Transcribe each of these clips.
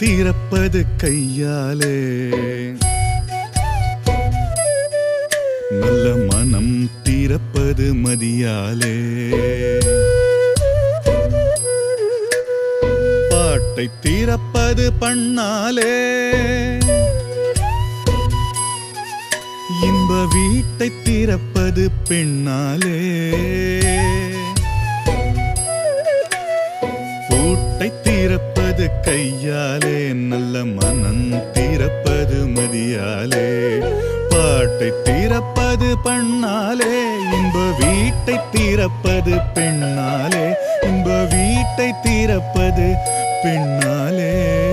திறப்பது கையாலே. நல்ல மனம் திறப்பது மதியாலே. பாட்டை திறப்பது பண்ணாலே. இன்ப வீட்டை திறப்பது பெண்ணாலே பூட்டை திறப்ப தீரப்பது கையாலே நல்ல மனம் தீரப்பது மதியாலே. பாட்டை தீரப்பது பண்ணாலே இன்ப வீட்டை தீரப்பது பெண்ணாலே. இன்ப வீட்டை தீரப்பது பெண்ணாலே.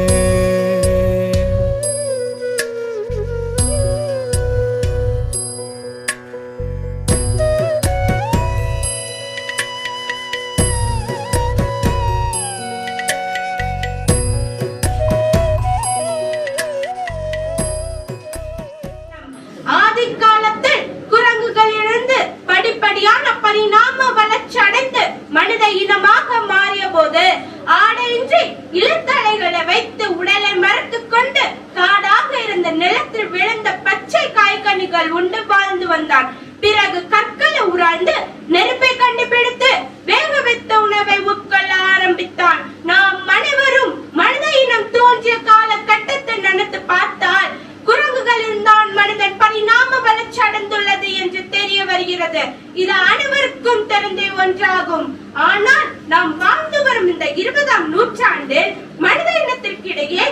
செய்கிறது இது அனைவருக்கும் தெரிந்த ஒன்றாகும். ஆனால் நாம் வாழ்ந்து வரும் இந்த இருபதாம் நூற்றாண்டில் மனித இனத்திற்கிடையே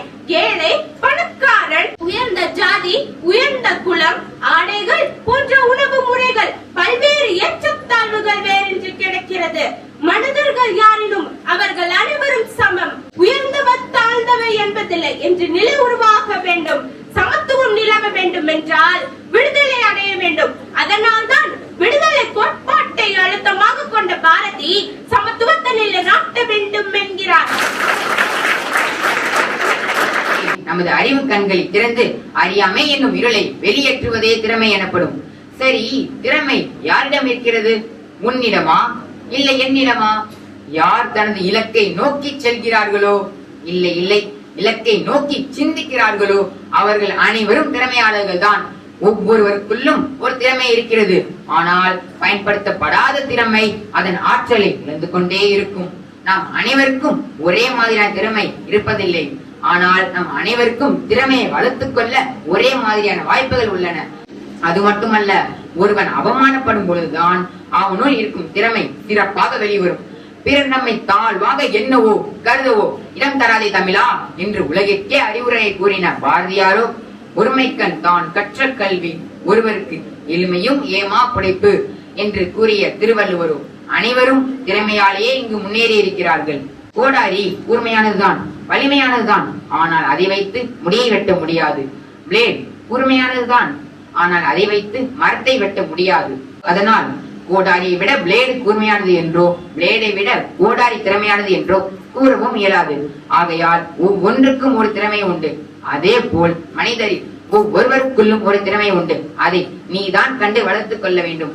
ஏழை பணக்காரன் உயர்ந்த ஜாதி உயர்ந்த குலம் ஆடைகள் போன்ற உணவு முறைகள் பல்வேறு ஏற்றத்தாழ்வுகள் வேறின்றி கிடக்கிறது. மனிதர்கள் யாரிலும் அவர்கள் அனைவரும் சமம். உயர்ந்தவர் தாழ்ந்தவை என்பதில்லை என்று நிலை உருவாக வேண்டும். சமத்துவம் நிலவ வேண்டும் என்றால் விடுதலை அடைய வேண்டும். அதனால்தான் சமத்துவத்தை அழுத்தமாக கொண்ட பாரதி சமத்துவத்தை நிலைநாட்ட வேண்டும் என்கிறார். நமது அறிவு கண்களை திறந்து அறியாமை என்னும் இருளை வெளியேற்றுவதே திறமை எனப்படும். சரி திறமை யாரிடம் இருக்கிறது? உன்னிடமா? இல்லை என்னிடமா? யார் தனது இலக்கை நோக்கி செல்கிறார்களோ? இல்லை இல்லை இலக்கை நோக்கி சிந்திக்கிறார்களோ? அவர்கள் அனைவரும் திறமையாளர்கள் தான் ஒவ்வொருவருக்குள்ளும் ஒரு திறமை இருக்கிறது. ஆனால் பயன்படுத்தப்படாத திறமை அதன் ஆற்றலை இழந்து கொண்டே இருக்கும். நாம் அனைவருக்கும் ஒரே மாதிரியான திறமை இருப்பதில்லை. ஆனால் நம் அனைவருக்கும் திறமையை வளர்த்துக் கொள்ள ஒரே மாதிரியான வாய்ப்புகள் உள்ளன. அது மட்டுமல்ல ஒருவன் அவமானப்படும் பொழுதுதான் அவனுள் இருக்கும் திறமை சிறப்பாக வெளிவரும். பிறர் நம்மை தாழ்வாக எண்ணவோ கருதவோ இடம் தராதே தமிழா என்று உலகிற்கே அறிவுரையை கூறின பாரதியாரோ ஒருமைக்கண் தான் கற்ற கல்வி. ஒருவருக்கு எளிமையும் ஏமா புடைப்பு என்று கூறிய திருவள்ளுவரும் அனைவரும் திறமையாலேயே இங்கு முன்னேறி இருக்கிறார்கள். கோடாரி கூர்மையானதுதான் வலிமையானதுதான். ஆனால் அதை வைத்து முடியை வெட்ட முடியாது. பிளேட் கூர்மையானதுதான் ஆனால் அதை வைத்து மரத்தை வெட்ட முடியாது. அதனால் கோடாரியை விட பிளேடு கூர்மையானது என்றோ பிளேடை விட கோடாரி திறமையானது என்றோ கூறவும் இயலாது. ஆகையால் ஒவ்வொன்றுக்கும் ஒரு திறமை உண்டு. அதே போல் மனிதரில் ஒவ்வொருவருக்குள்ளும் ஒரு திறமை உண்டு. அதை நீதான் கண்டு வளர்த்துக் கொள்ள வேண்டும்.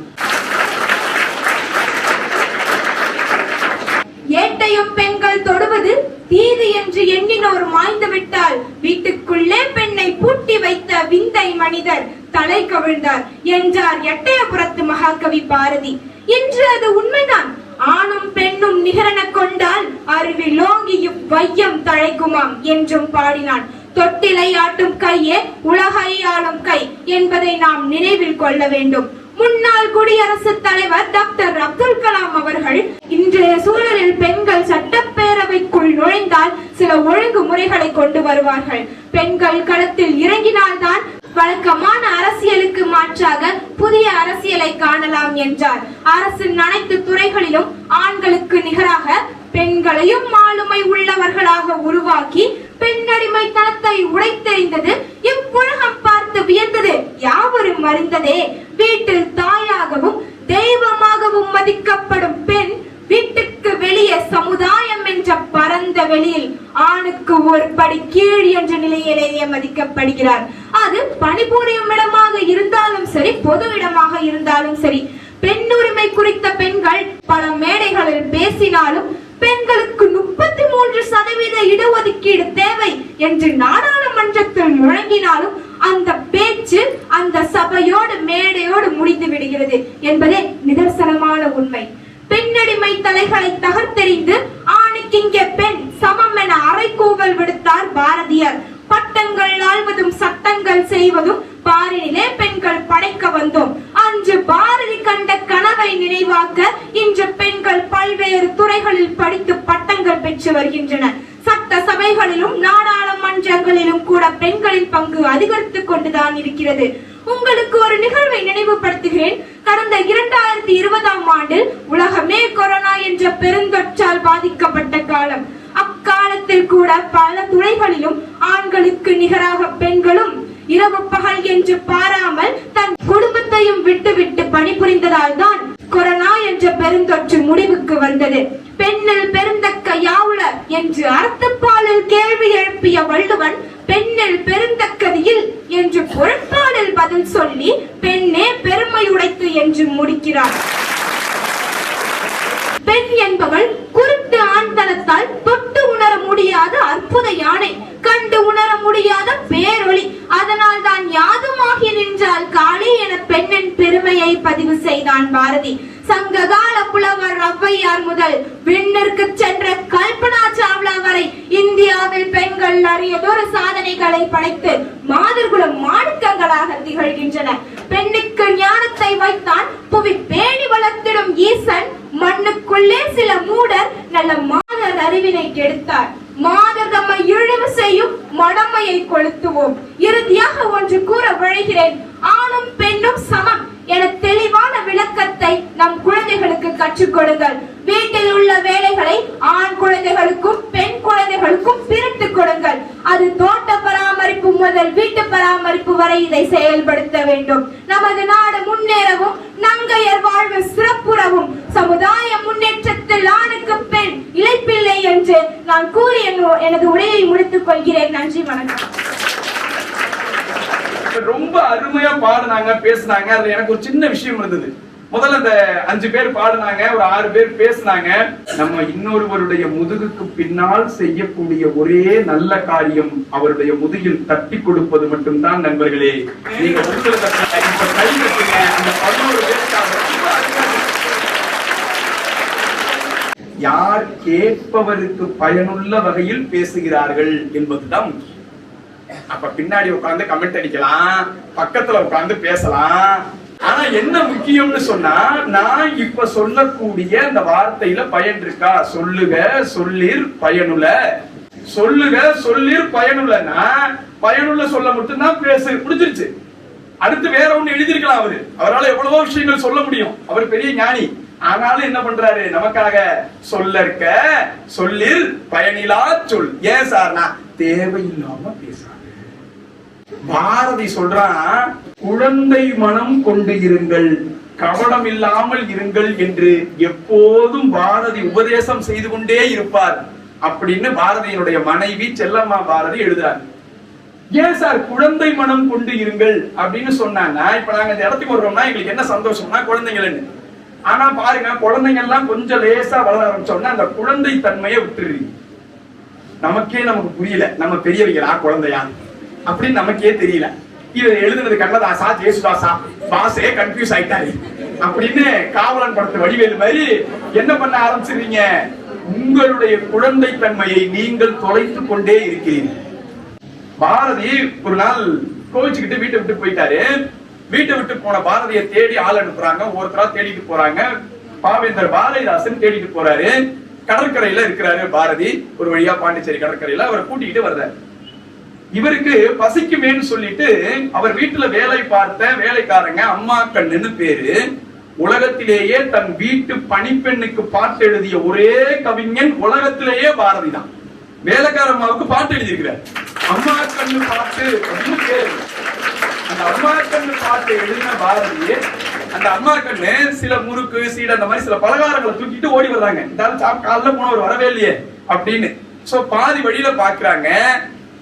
ஏட்டையும் பெண்கள் தொடுவது தீது என்று எண்ணினோர் மாய்ந்து விட்டால் வீட்டுக்குள்ளே பெண்ணை பூட்டி வைத்த விந்தை மனிதர் தலை கவிழ்ந்தார் என்றார் எட்டயபுரத்து மகாகவி பாரதி. இன்று அது உண்மைதான். ஆணும் பெண்ணும் நிகரென கொண்டால் அருவிலோங்கியும் வையம் தழைக்குமாம் என்றும் பாடினான். தொட்டிலை ஆட்டும் கையே உலகை ஆளும் கை என்பதை நாம் நினைவில் கொள்ள வேண்டும். முன்னாள் குடியரசுத் தலைவர் டாக்டர் அப்துல் கலாம் அவர்கள் இன்றைய சூழலில் பெண்கள் சட்டப்பேரவைக்குள் நுழைந்தால் சில ஒழுங்கு முறைகளை கொண்டு வருவார்கள். பெண்கள் களத்தில் இறங்கினால்தான் வழக்கமான அரசியலுக்கு மாற்றாக புதிய அரசியலை காணலாம் என்றார். அரசின் அனைத்து துறைகளிலும் ஆண்களுக்கு நிகராக பெண்களையும் ஆளுமை உள்ளவர்களாக உருவாக்கி பெண்ணடிமைத்தனத்தை உடைத்தெறிந்தது இவ்வுலகம் பார்த்து வியந்தது. யாவரும் அறிந்ததே வீட்டில் தாயாகவும் தெய்வமாகவும் மதிக்கப்படும் பெண் வீட்டுக்கு வெளியே சமுதாயம் என்ற பரந்த வெளியில் ஆணுக்கு ஒரு படி கீழ் என்ற நிலையிலேயே மதிக்கப்படுகிறார். அது பணிபுரியும் இடமாக இருந்தாலும் சரி பொது இடமாக இருந்தாலும் சரி பெண்ணுரிமை குறித்த பெண்கள் பல மேடைகளில் பேசினாலும் பெண்களுக்கு முப்பத்தி மூன்று சதவீத இடஒதுக்கீடு தேவை என்று நாடாளுமன்றத்தில் முழங்கினாலும் அந்த பேச்சு அந்த சபையோடு மேடையோடு முடிந்து விடுகிறது என்பதே நிதர்சனமான உண்மை. பெண்ணடிமை தலைகளை தகர்த்தெறிந்து ஆணுக்கு இங்கே பெண் சமம் என அறைகூவல் விடுத்தார் பாரதியார். பட்டங்கள் ஆழ்வதும் சட்டங்கள் செய்வதும் பாரினிலே பெண்கள் படைக்க வந்தோம். அன்று பாரதி கண்ட கனவை நினைவாக்க இன்று பெண்கள் பல்வேறு துறைகளில் படித்து பட்டங்கள் பெற்று வருகின்றனர் சட்ட சபைகளிலும் நாடாளுமன்றங்களிலும் கூட பெண்களின் பங்கு அதிகரித்துக் கொண்டுதான் இருக்கிறது. உங்களுக்கு ஒரு நிகழ்வை நினைவுபடுத்துகிறேன். கடந்த இரண்டாயிரத்தி இருபதாம் ஆண்டில் உலகமே கொரோனா என்ற பெருந்தொற்றால் பாதிக்கப்பட்ட காலம். அக்காலத்தில் கூட பல துறைகளிலும் ஆண்களுக்கு நிகராக பெண்களும் இரவு பகல் என்று பாராமல் தன் குடும்பத்தையும் விட்டுவிட்டு பணிபுரிந்ததால் தான் கொரோனா என்ற பெருந்தொற்று முடிவுக்கு வந்தது. பெண்ணில் பெருந்தக்க யாவுல என்று அறத்துப்பாலில் கேள்வி எழுப்பிய வள்ளுவன் பெண்ணில் பெருந்தக்கதியில் என்று பொருட்பாலில் பதில் சொல்லி பெண்ணே பெருமை உடைத்து என்று முடிக்கிறார். பெண் என்பவள் குருட்டு ஆண்தனத்தால் தொட்டு முடியாத அற்புத யானை கண்டு உணர முடியாத பேரொளி. அதனால் தான் யாதுமாகி நின்றால் காளி என பெண்ணின் பெருமையை பதிவு செய்தான் பாரதி. சங்ககால புலவர் ஔவையார் முதல் விண்ணிற்கு சென்ற கல்பனா சாவ்லா வரை இந்தியாவில் பெண்கள் அரியதொரு சாதனைகளை படைத்து மாதர்குலம் மாணிக்கங்களாக திகழ்கின்றன. பெண்ணுக்கு ஞானத்தை வைத்தான் புவி பேணி வளர்த்திடும் ஈசன் மண்ணுக்குள்ளே சில மூடர் நல்ல மாதர் அறிவினை கெடுத்தார். மாதர் தம்மை இழிவு செய்யும் மடமையை கொளுத்துவோம். இறுதியாக ஒன்று கூற விழைகிறேன். ஆணும் பெண்ணும் சமம் என தெளிவான விளக்கத்தை நம் குழந்தைகளுக்கு கற்றுக் கொடுங்கள். வீட்டில் உள்ள வேலைகளை ஆண் குழந்தைகளுக்கும் பெண் குழந்தைகளுக்கும் பிரித்து கொடுங்கள். அது தோட்ட பராமரிப்பு முதல் வீட்டு பராமரிப்பு வரை இதை செயல்படுத்த வேண்டும். நமது நாடு முன்னேறவும் நங்கையர் வாழ்வு சிறப்புறவும் சமுதாய முன்னேற்றத்தில் ஆணுக்கு பெண் இழைப்பில்லை என்று நான் கூறி எனது உரையை முடித்துக் கொள்கிறேன். நன்றி வணக்கம். ரொம்ப அருமையா பாடினாங்க பேசுனாங்க. அதுல எனக்கு ஒரு சின்ன விஷயம் இருந்தது. முதல்ல அந்த அஞ்சு பேர் பாடுனாங்க ஒரு ஆறு பேர் பேசுனாங்க. நம்ம இன்னொருவருடைய முதுகுக்கு பின்னால் செய்யக்கூடிய ஒரே நல்ல காரியம் அவருடைய முதுகில் தட்டி கொடுப்பது மட்டும்தான் நண்பர்களே. நீங்க யார் கேட்பவருக்கு பயனுள்ள வகையில் பேசுகிறார்கள் என்பதுதான் முக்கியம். அப்ப பின்னாடி உட்கார்ந்து கமெண்ட் அடிக்கலாம் பக்கத்துல உட்கார்ந்து பேசலாம். ஆனா என்ன முக்கியம்னு சொன்னா நான் இப்ப சொல்லக்கூடிய அந்த வார்த்தையில பயன் இருக்கா? சொல்லுக சொல்லிர் பயனுள்ள. சொல்லுக சொல்லிர் பயனுள்ளனா பயனுள்ள சொல்ல மட்டும்தான் பேசு முடிஞ்சிருச்சு அடுத்து வேற ஒண்ணு எழுதியிருக்கலாம் அவரு. அவரால் எவ்வளவோ விஷயங்கள் சொல்ல முடியும். அவர் பெரிய ஞானி. ஆனாலும் என்ன பண்றாரு? நமக்காக சொல்லற்க சொல்லில் பயனிலா சொல். ஏன் சார்னா தேவையில்லாம பேசுறாங்க பாரதி சொல்றான் குழந்தை மனம் கொண்டு இருங்கள் கவனம் இல்லாமல் இருங்கள் என்று எப்போதும் பாரதி உபதேசம் செய்து கொண்டே இருப்பார். அப்படின்னு பாரதியினுடைய மனைவி செல்லம்மா பாரதி எழுதார் ஏன் சார் குழந்தை மனம் கொண்டு இருங்கள்? அப்படின்னு சொன்னாங்க. இப்ப நாங்க இந்த இடத்துக்கு வர்றோம்னா எங்களுக்கு என்ன சந்தோஷம்னா குழந்தைங்கள்னு ஆனா பாருங்க குழந்தைங்க எல்லாம் கொஞ்சம் லேசா வளர ஆரம்பிச்சோம்னா அந்த குழந்தை தன்மையை விட்டுருவீங்க நமக்கே நமக்கு புரியல நம்ம பெரியவங்களா குழந்தையா? அப்படின்னு நமக்கே தெரியல. இவர் எழுதுனது கண்ணதாசா ஜேசுதாசா பாசே கன்ஃபியூஸ் ஆயிட்டாரு. அப்படின்னு காவலன் படத்து வடிவேலு மாதிரி என்ன பண்ண ஆரம்பிச்சிருவீங்க உங்களுடைய குழந்தை தன்மையை நீங்கள் தொலைத்துக் கொண்டே இருக்கிறீர்கள். பாரதி ஒரு நாள் கோவிச்சுக்கிட்டு வீட்டை விட்டு போயிட்டாரு. வீட்டை விட்டு போன பாரதியை தேடி ஆள் அனுப்புறாங்க. ஒருத்தரா தேடிட்டு போறாங்க. பாவேந்தர் பாரதிதாசன் தேடிட்டு போறாரு. கடற்கரையில இருக்கிறாரு பாரதி. ஒரு வழியா பாண்டிச்சேரி கடற்கரையில அவரை கூட்டிக்கிட்டு வர்றாரு. இவருக்கு பசிக்குமேன்னு சொல்லிட்டு அவர் வீட்டுல வேலை பார்த்த வேலைக்காரங்க அம்மா கண்ணுன்னு பேரு. உலகத்திலேயே தன் வீட்டு பணிப்பெண்ணுக்கு பாட்டு எழுதிய ஒரே கவிஞன் உலகத்திலேயே பாரதி தான். வேலைக்கார அம்மாவுக்கு பாட்டு எழுதியிருக்கிறார். அம்மா கண்ணு பாட்டு அப்படின்னு பேரு. அந்த அம்மா கண்ணு பாட்டு எழுதின பாரதி அந்த அம்மா கண்ணு சில முறுக்கு சீடை அந்த மாதிரி சில பலகாரங்களை தூக்கிட்டு ஓடி வர்றாங்க. இந்த ஆளு காலைல போனவர் வரவே இல்லையே அப்படின்னு. சோ பாதி வழியில பாக்குறாங்க.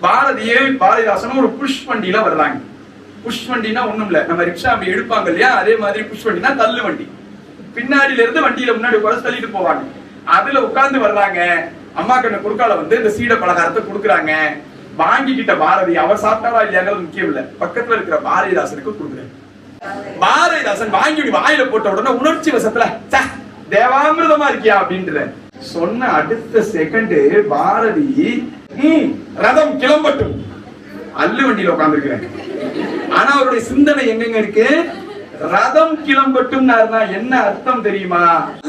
பாரதியே பாரதிதாசனும் ஒரு புஷ் வண்டியில வர்றாங்க. புஷ் வண்டினா ஒண்ணும் இல்ல நம்ம ரிக்ஷா அப்படி எடுப்பாங்க இல்லையா? அதே மாதிரி புஷ் வண்டினா தள்ளு வண்டி. பின்னாடில இருந்து வண்டியில முன்னாடி உட்கார்ந்து தள்ளிட்டு போவாங்க. அதுல உட்கார்ந்து வர்றாங்க. அம்மா கண்ணு குறுக்கால வந்து இந்த சீட பலகாரத்தை கொடுக்குறாங்க. வாங்கிக்கிட்ட பாரதி அவர் சாப்பிட்டாரா இல்லையாங்கிறது முக்கியம் இல்ல பக்கத்துல இருக்கிற பாரதிதாசனுக்கு கொடுக்குறாங்க பாரதிதாசன் வாங்கி வாயில போட்ட உடனே உணர்ச்சி வசத்துல "ச்சே, தேவாமிர்தமா இருக்கியா? அப்படின்ற சொன்ன அடுத்த செகண்ட் பாரதி ரதம் கிளம்பட்டும். அல்லு வண்டியில உட்காந்துருக்கிறேன் ஆனா அவருடைய சிந்தனை எங்கெங்க இருக்கு? ரதம் கிளம்பட்டும் என்ன அர்த்தம் தெரியுமா?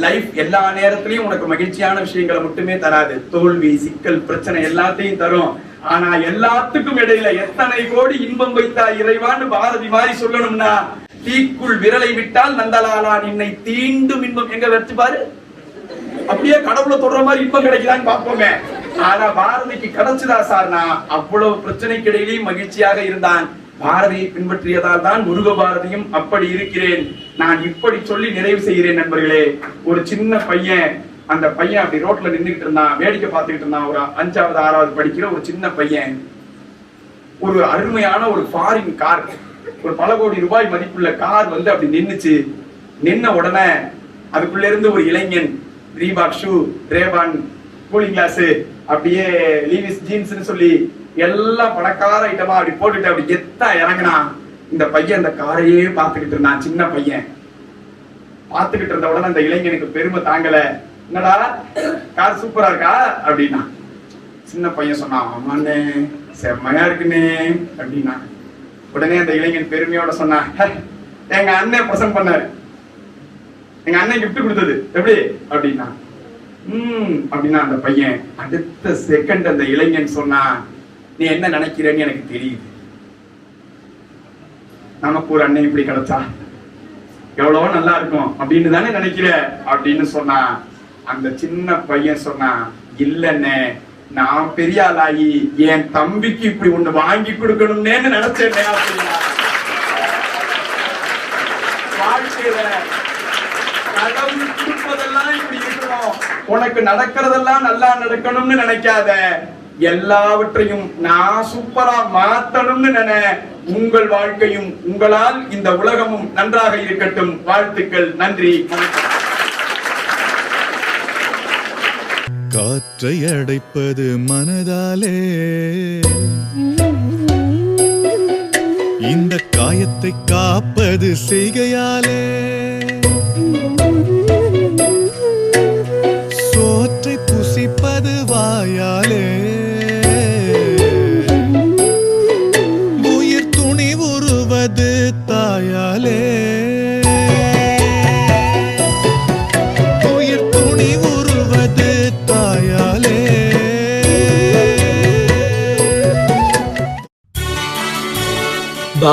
லைஃப் எல்லா நேரத்திலையும் உனக்கு மகிழ்ச்சியான விஷயங்களை மட்டுமே தராது. தோல்வி சிக்கல் பிரச்சனை எல்லாத்தையும் தரும். ஆனா எல்லாத்துக்கும் இடையில எத்தனை கோடி இன்பம் வைத்தா இறைவான்னு பாரதி மாதிரி சொல்லணும்னா தீக்குள் விரலை விட்டால் நந்தலாலா நின்னை தீண்டும் இன்பம். எங்க வச்சு பாரு. அப்படியே கடவுளை தொடர மாதிரி இன்பம் கிடைக்குதான்னு பார்ப்போமே. ஆனா பாரதிக்கு கிடைச்சதா சார்னா அவ்வளவு பிரச்சனைக்கு இடையிலேயும் மகிழ்ச்சியாக இருந்தான். பாரதியை பின்பற்றியதால் தான் முருக பாரதியும் அப்படி இருக்கிறேன். நான் இப்படி சொல்லி நிறைவு செய்கிறேன் நண்பர்களே. ஒரு சின்ன பையன் அந்த பையன் அப்படி ரோட்ல நின்னுகிட்டு இருந்தான் வேடிக்கை பார்த்துக்கிட்டு இருந்தான். ஒரு அஞ்சாவது ஆறாவது படிக்கிற ஒரு சின்ன பையன். ஒரு அருமையான ஒரு ஃபாரின் கார் ஒரு பல கோடி ரூபாய் மதிப்புள்ள கார் வந்து அப்படி நின்னுச்சு. நின்ன உடனே அதுக்குள்ள இருந்து ஒரு இளைஞன் Reebok shoe Ray Ban cooling glass அப்படியே லீவிஸ் ஜீன்ஸ்னு சொல்லி எல்லாம் பணக்கார ஐட்டமா அப்படி போட்டுட்டு அப்படி எத்தா இறங்கினா இந்த பையன் அந்த காரையே பார்த்துக்கிட்டு இருந்தான் சின்ன பையன். பார்த்துக்கிட்டு இருந்த உடனே அந்த இளைஞனுக்கு பெருமை தாங்கல. என்னடா கார் சூப்பரா இருக்கா? அப்படின்னா சின்ன பையன் சொன்னான் ஆமாண்ணே செம்மையா இருக்குண்ணே அப்படின்னா. உடனே அந்த இளைஞன் பெருமையோட சொன்னான் எங்க அண்ணன் பிரசன்ட் பண்ணாரு. எங்க அண்ணன் கிஃப்ட் கொடுத்தது. எப்படி? அப்படின்னா ம் அப்படின்னா அந்த பையன் அடுத்த செகண்ட் அந்த இளைஞன் சொன்னா நீ என்ன நினைக்கிறேன்னு எனக்கு தெரியுது. நமக்கு ஒரு அண்ணன் இப்படி கிடைச்சா எவ்வளவோ நல்லா இருக்கும் அப்படின்னு தானே நினைக்கிற? அப்படின்னு சொன்னா அந்த சின்ன பையன் சொன்னா இல்லண்ணே நான் பெரிய ஆளாகி என் தம்பிக்கு இப்படி ஒண்ணு வாங்கி கொடுக்கணும்னே நினைச்சேன் அப்படின்னா வாழ்க்கையில கடவுள் கொடுப்பதெல்லாம் இப்படி இருக்கணும் உனக்கு நடக்கிறதெல்லாம் நல்லா நடக்கணும்னு நினைக்காத. எல்லாவற்றையும் நான் சூப்பரா மாத்தணும்னு நினை. உங்கள் வாழ்க்கையும் உங்களால் இந்த உலகமும் நன்றாக இருக்கட்டும். வாழ்த்துக்கள் நன்றி காற்றை அடைப்பது மனதாலே. இந்த காயத்தை காப்பது செய்கையாலே.